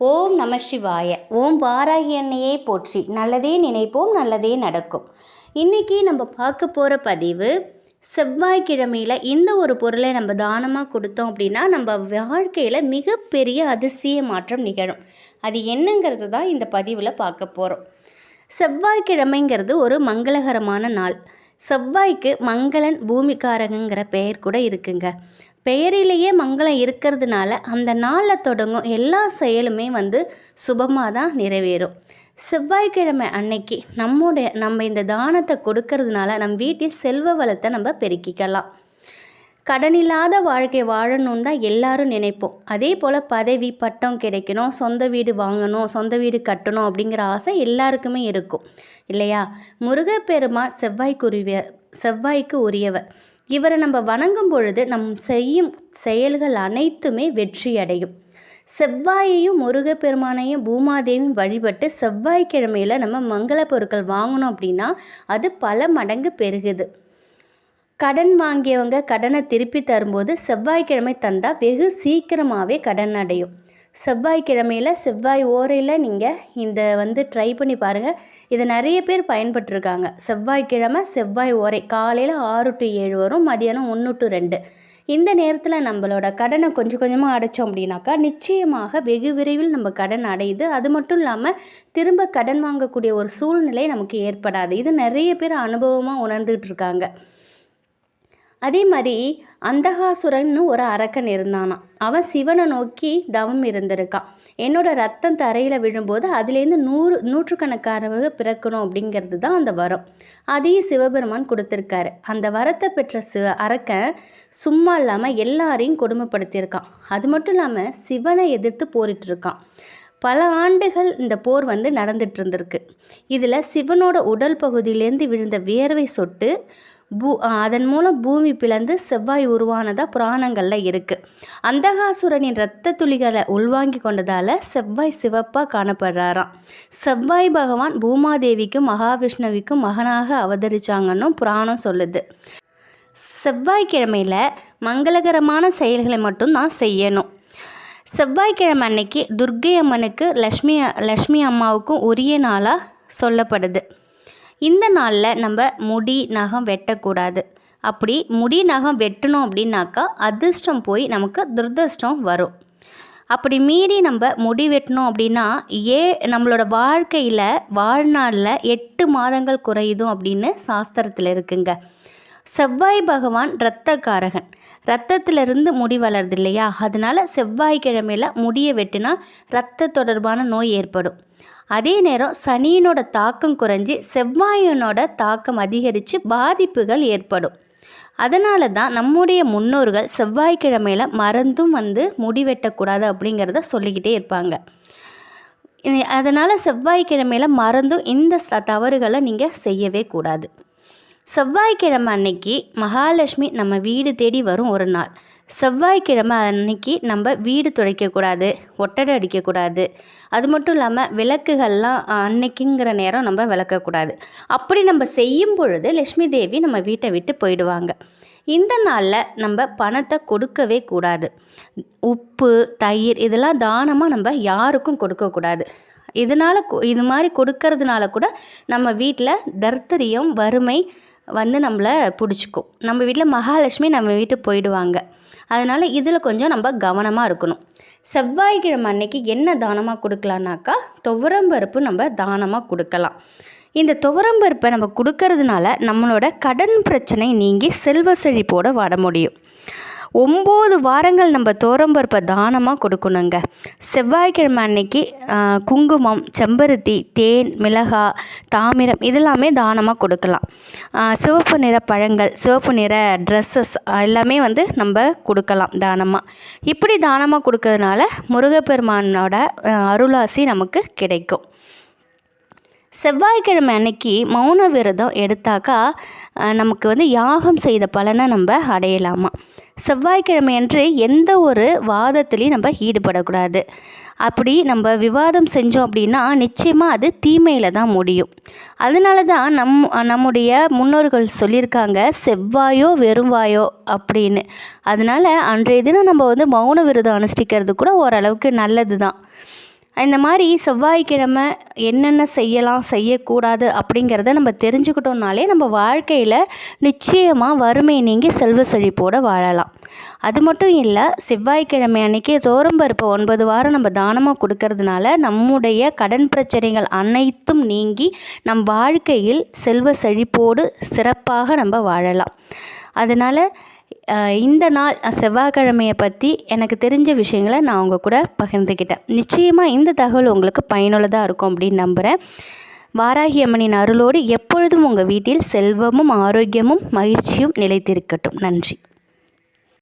ஓம் நம சிவாய. ஓம் வாராகி அன்னையே போற்றி. நல்லதே நினைப்போம் நல்லதே நடக்கும். இன்றைக்கி நம்ம பார்க்க போகிற பதிவு செவ்வாய்க்கிழமையில் இந்த ஒரு பொருளை நம்ம தானமாக கொடுத்தோம் அப்படின்னா நம்ம வாழ்க்கையில் மிகப்பெரிய அதிசய மாற்றம் நிகழும். அது என்னங்கிறது தான் இந்த பதிவில் பார்க்க போகிறோம் செவ்வாய்க்கிழமைங்கிறது ஒரு மங்களகரமான நாள். செவ்வாய்க்கு மங்களன் பூமிக்காரகங்கிற பெயர் கூட இருக்குங்க. பெயரிலேயே மங்களம் இருக்கிறதுனால அந்த நாளில் தொடங்கும் எல்லா செயலுமே வந்து சுபமாக தான் நிறைவேறும். செவ்வாய்க்கிழமை அன்னைக்கு நம்முடைய நம்ம இந்த தானத்தை கொடுக்கறதுனால நம் வீட்டில் செல்வ வளத்தை நம்ம பெருக்கிக்கலாம். கடனில்லாத வாழ்க்கை வாழணும்னு தான் எல்லாரும் நினைப்போம். அதே போல் பதவி பட்டம் கிடைக்கணும் சொந்த வீடு வாங்கணும் சொந்த வீடு கட்டணும் அப்படிங்கிற ஆசை எல்லாருக்குமே இருக்கும். இல்லையா? முருகப்பெருமான் செவ்வாய்க்குரிய செவ்வாய்க்கு உரியவர். இவரை நம்ம வணங்கும் பொழுது நம் செய்யும் செயல்கள் அனைத்துமே வெற்றி அடையும் செவ்வாயையும் முருகப்பெருமானையும் பூமாதேவியும் வழிபட்டு செவ்வாய்க்கிழமையில் நம்ம மங்கள பொருட்கள் வாங்கினோம் அப்படின்னா அது பல மடங்கு பெருகுது. கடன் வாங்கியவங்க கடனை திருப்பி தரும்போது செவ்வாய்க்கிழமை தந்தால் வெகு சீக்கிரமாகவே கடன் அடையும். செவ்வாய்க்கிழமையில் செவ்வாய் ஓரையில் நீங்கள் இந்த வந்து ட்ரை பண்ணி பாருங்கள் இதை நிறைய பேர் பயன்பட்டுருக்காங்க செவ்வாய்க்கிழமை செவ்வாய் ஓரை. காலையில் ஆறு டு ஏழு வரும் மதியானம் ஒன்று டு ரெண்டு. இந்த நேரத்தில் நம்மளோட கடனை கொஞ்சம் கொஞ்சமாக அடைச்சோம் அப்படின்னாக்கா நிச்சயமாக வெகு விரைவில் நம்ம கடன் அடையுது. அது மட்டும் இல்லாமல் திரும்ப கடன் வாங்கக்கூடிய ஒரு சூழ்நிலை நமக்கு ஏற்படாது. இது நிறைய பேர் அனுபவமாக உணர்ந்துகிட்டு இருக்காங்க. அதே மாதிரி அந்தகாசுரன்னு ஒரு அரக்கன் இருந்தானான் அவன் சிவனை நோக்கி தவம் இருந்திருக்கான் என்னோட ரத்தம் தரையில் விழும்போது அதுலேருந்து நூறு நூற்றுக்கணக்கானவர்கள் பிறக்கணும் அப்படிங்கிறது தான் அந்த வரம். அதையும் சிவபெருமான் கொடுத்துருக்காரு. அந்த வரத்தை பெற்ற சிவ அரக்கன் சும்மா இல்லாமல் எல்லாரையும் கொடுமைப்படுத்தியிருக்கான். அது மட்டும் இல்லாமல் சிவனை எதிர்த்து போரிட்டு இருக்கான் பல ஆண்டுகள் இந்த போர் வந்து நடந்துட்டு இருந்திருக்கு. இதில் சிவனோட உடல் பகுதியிலேருந்து விழுந்த வியர்வை சொட்டு பூ அதன் மூலம் பூமி பிளந்து செவ்வாய் உருவானதாக புராணங்களில் இருக்குது அந்தகாசுரனின் இரத்த துளிகளை உள்வாங்கி கொண்டதால் செவ்வாய் சிவப்பாக காணப்படுறாராம். செவ்வாய் பகவான் பூமாதேவிக்கும் மகாவிஷ்ணுவிக்கும் மகனாக அவதரிச்சாங்கன்னு புராணம் சொல்லுது. செவ்வாய்க்கிழமையில் மங்களகரமான செயல்களை மட்டும் தான் செய்யணும். செவ்வாய்க்கிழமை அன்னைக்கு துர்க்கை அம்மனுக்கு லக்ஷ்மி லக்ஷ்மி அம்மாவுக்கும் உரிய நாளாக சொல்லப்படுது. இந்த நாளில் நம்ம முடி நகம் வெட்டக்கூடாது. அப்படி முடி நகம் வெட்டணும் அப்படின்னாக்கா அதிர்ஷ்டம் போய் நமக்கு துரதிர்ஷ்டம் வரும். அப்படி மீறி நம்ம முடி வெட்டணும் அப்படின்னா ஏ நம்மளோட வாழ்க்கையில் வாழ்நாளில் எட்டு மாதங்கள் குறையுதும் அப்படின்னு சாஸ்திரத்தில் இருக்குங்க. செவ்வாய் பகவான் இரத்தக்காரகன். ரத்தத்திலிருந்து முடி வளருது இல்லையா அதனால் செவ்வாய்க்கிழமையில் முடியை வெட்டினா ரத்த தொடர்பான நோய் ஏற்படும். அதே நேரம் சனியினோட தாக்கம் குறைஞ்சி செவ்வாயினோட தாக்கம் அதிகரித்து பாதிப்புகள் ஏற்படும். அதனால தான் நம்முடைய முன்னோர்கள் செவ்வாய்க்கிழமையில் மறந்தும் வந்து முடி வெட்டக்கூடாது அப்படிங்கிறத சொல்லிக்கிட்டே இருப்பாங்க. அதனால் செவ்வாய்க்கிழமையில் மறந்தும் இந்த தவறுகளை நீங்கள் செய்யவே கூடாது. செவ்வாய்க்கிழமை அன்னைக்கு மகாலட்சுமி நம்ம வீடு தேடி வரும் ஒரு நாள். செவ்வாய்க்கிழமை அன்னைக்கு நம்ம வீடு துடைக்கக்கூடாது ஒட்டடை அடிக்கக்கூடாது. அது மட்டும் இல்லாமல் விளக்குகள்லாம் அன்னைக்குங்கிற நேரம் நம்ம விளக்கக்கூடாது. அப்படி நம்ம செய்யும் பொழுது லக்ஷ்மி தேவி நம்ம வீட்டை விட்டு போயிடுவாங்க. இந்த நாளில் நம்ம பணத்தை கொடுக்கவே கூடாது. உப்பு தயிர் இதெல்லாம் தானமாக நம்ம யாருக்கும் கொடுக்கக்கூடாது இதனால் இது மாதிரி கொடுக்கறதுனால கூட நம்ம வீட்டில் தர்த்தரியம் வறுமை வந்து நம்மளை பிடிச்சிக்கும். நம்ம வீட்டில் மகாலட்சுமி நம்ம வீட்டுக்கு போயிடுவாங்க. அதனால் இதில் கொஞ்சம் நம்ம கவனமாக இருக்கணும். செவ்வாய்க்கிழமை அன்னைக்கு என்ன தானமாக கொடுக்கலான்னாக்கா துவரம்பருப்பு நம்ம தானமாக கொடுக்கலாம். இந்த துவரம்பருப்பை நம்ம கொடுக்கறதுனால நம்மளோட கடன் பிரச்சனை நீங்கி செல்வ செழிப்போடு வாட முடியும். ஒம்பது வாரங்கள் நம்ம தோரம்பருப்பை தானமாக கொடுக்கணுங்க. செவ்வாய்க்கிழமை அன்னைக்கு குங்குமம் செம்பருத்தி தேன் மிளகா தாமிரம் இதெல்லாமே தானமாக கொடுக்கலாம். சிவப்பு நிற பழங்கள் சிவப்பு நிற ட்ரெஸ்ஸஸ் எல்லாமே வந்து நம்ம கொடுக்கலாம் தானமாக இப்படி தானமாக கொடுக்கறதுனால முருகப்பெருமானோட அருளாசி நமக்கு கிடைக்கும். செவ்வாய்க்கிழமை அன்னைக்கு மௌன விரதம் எடுத்தாக்கா நமக்கு வந்து யாகம் செய்த பலனை நம்ம அடையலாமா? செவ்வாய்க்கிழமை அன்று எந்த ஒரு வாதத்துலேயும் நம்ம ஈடுபடக்கூடாது. அப்படி நம்ம விவாதம் செஞ்சோம் அப்படின்னா நிச்சயமாக அது தீமையில் தான் முடியும். அதனால தான் நம் நம்முடைய முன்னோர்கள் சொல்லியிருக்காங்க செவ்வாயோ வெறுவாயோ அப்படின்னு. அதனால் அன்றைய தினம் நம்ம வந்து மௌன விரதம் அனுஷ்டிக்கிறது கூட ஓரளவுக்கு நல்லது தான் இந்த மாதிரி செவ்வாய்க்கிழமை என்னென்ன செய்யலாம் செய்யக்கூடாது அப்படிங்கிறத நம்ம தெரிஞ்சுக்கிட்டோம்னாலே நம்ம வாழ்க்கையில் நிச்சயமாக வறுமை நீங்கி செல்வ செழிப்போடு வாழலாம். அது மட்டும் இல்லை செவ்வாய்க்கிழமை அன்னைக்கு தோரம்பருப்பு ஒன்பது வாரம் நம்ம தானமாக கொடுக்கறதுனால நம்முடைய கடன் பிரச்சனைகள் அனைத்தும் நீங்கி நம் வாழ்க்கையில் செல்வ செழிப்போடு சிறப்பாக நம்ம வாழலாம். அதனால் இந்த நாள் செவ்வாய்க்கிழமையை பற்றி எனக்கு தெரிஞ்ச விஷயங்களை நான் உங்கள் கூட பகிர்ந்துக்கிட்டேன் நிச்சயமாக இந்த தகவல் உங்களுக்கு பயனுள்ளதாக இருக்கும் அப்படின்னு நம்புகிறேன் வாராகி அம்மனின் அருளோடு எப்பொழுதும் உங்கள் வீட்டில் செல்வமும் ஆரோக்கியமும் மகிழ்ச்சியும் நிலைத்திருக்கட்டும். நன்றி.